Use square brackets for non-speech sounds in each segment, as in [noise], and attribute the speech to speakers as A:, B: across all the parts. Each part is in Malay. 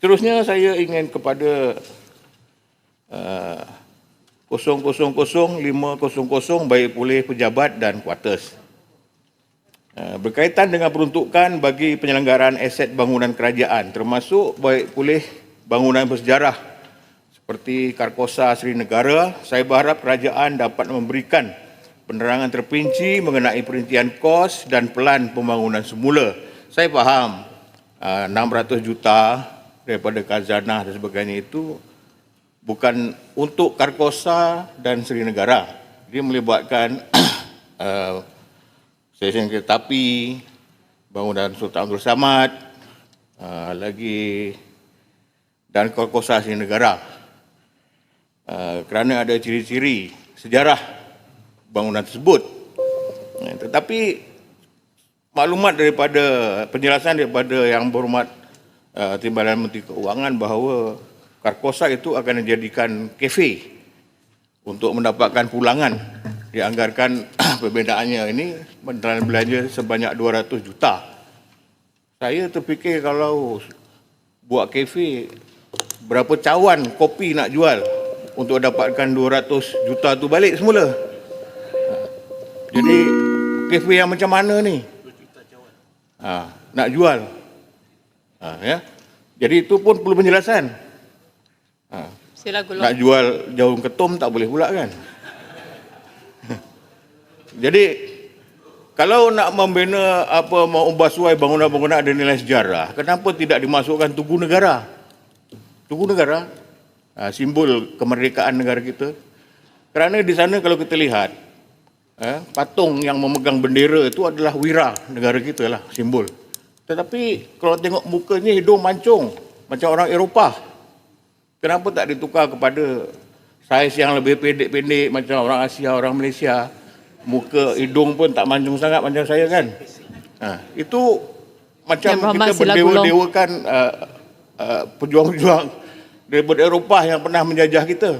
A: Seterusnya saya ingin kepada uh, 000-500 baik pulih pejabat dan kuartus. Uh, berkaitan dengan peruntukan bagi penyelenggaraan aset bangunan kerajaan termasuk baik pulih bangunan bersejarah seperti Karkosa Seri Negara, saya berharap kerajaan dapat memberikan penerangan terperinci mengenai perincian kos dan pelan pembangunan semula. Saya faham uh, 600 juta daripada khazanah dan sebagainya itu bukan untuk Karkosa dan Seri Negara. Dia melibatkan [clears throat] uh, stesen kereta api, bangunan Sultan Abdul Samad, uh, lagi dan Karkosa Seri Negara. Uh, kerana ada ciri-ciri sejarah bangunan tersebut. Uh, tetapi maklumat daripada penjelasan daripada yang berhormat uh, Timbalan Menteri Keuangan bahawa Karkosa itu akan dijadikan kafe untuk mendapatkan pulangan dianggarkan [clears throat] perbedaannya ini dalam belanja sebanyak 200 juta. Saya terfikir kalau buat kafe berapa cawan kopi nak jual untuk dapatkan 200 juta tu balik semula. Jadi kafe yang macam mana ni? Ha, nak jual. Ha, ya. Jadi itu pun perlu penjelasan. Ha,
B: Sila Gulong.
A: nak jual jaung ketum tak boleh pula kan? [laughs] Jadi kalau nak membina apa mau ubah suai bangunan-bangunan ada nilai sejarah, kenapa tidak dimasukkan tugu negara? Tugu negara, ha, simbol kemerdekaan negara kita. Kerana di sana kalau kita lihat, eh, patung yang memegang bendera itu adalah wira negara kita lah, simbol. Tetapi kalau tengok mukanya hidung mancung, macam orang Eropah. Kenapa tak ditukar kepada saiz yang lebih pendek-pendek macam orang Asia, orang Malaysia. Muka hidung pun tak mancung sangat macam saya kan. Ha, itu macam
B: Yang Muhammad
A: kita berdewa-dewakan uh, uh, pejuang-pejuang daripada Eropah yang pernah menjajah kita.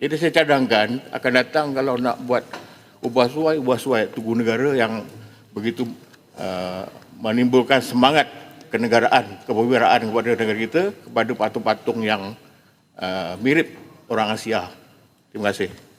A: Jadi saya cadangkan akan datang kalau nak buat ubah suai, ubah suai tugu negara yang begitu uh, menimbulkan semangat kenegaraan, kepewiraan kepada negara kita kepada patung-patung yang uh, mirip orang Asia. Terima kasih.